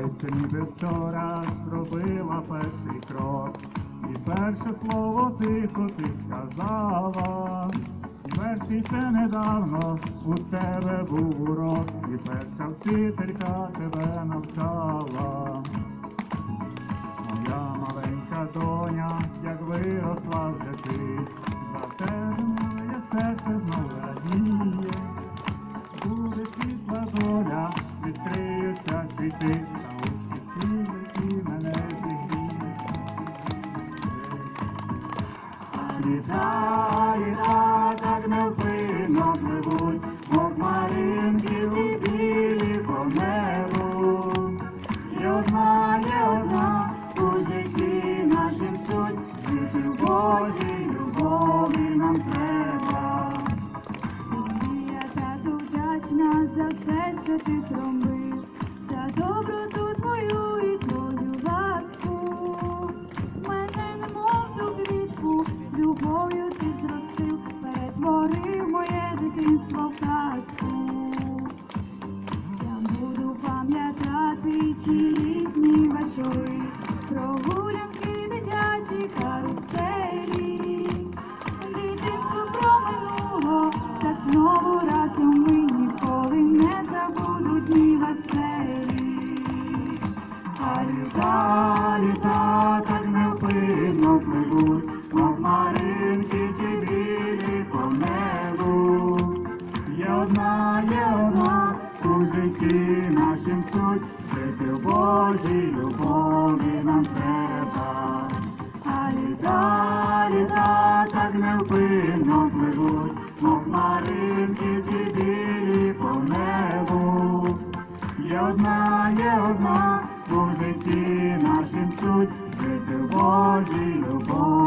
Здається, ніби вчора зробила перший крок, і перше слово тихо ти сказала. Перший ще недавно у тебе був урок, і перша вчителька тебе навчала. Моя маленька доня, як виросла вже ти, за тебе моє серце знову радіє. Буде світла доля, відкриються світи, Літа, так невпинно пливуть, мов по небу. І одна, є одна у житті нашим суть, жити в Божій любові нам треба. За все, що ти зробив, за доброту твою і Я буду пам'ятати ці літні вечори, є одна у житті нашим суть, жити в Божій любові нам треба, а літа, літа так невпинно пливуть, мов маринки ті білі по небу. Є одна, є одна у житті нашим суть, жити в Божій любові.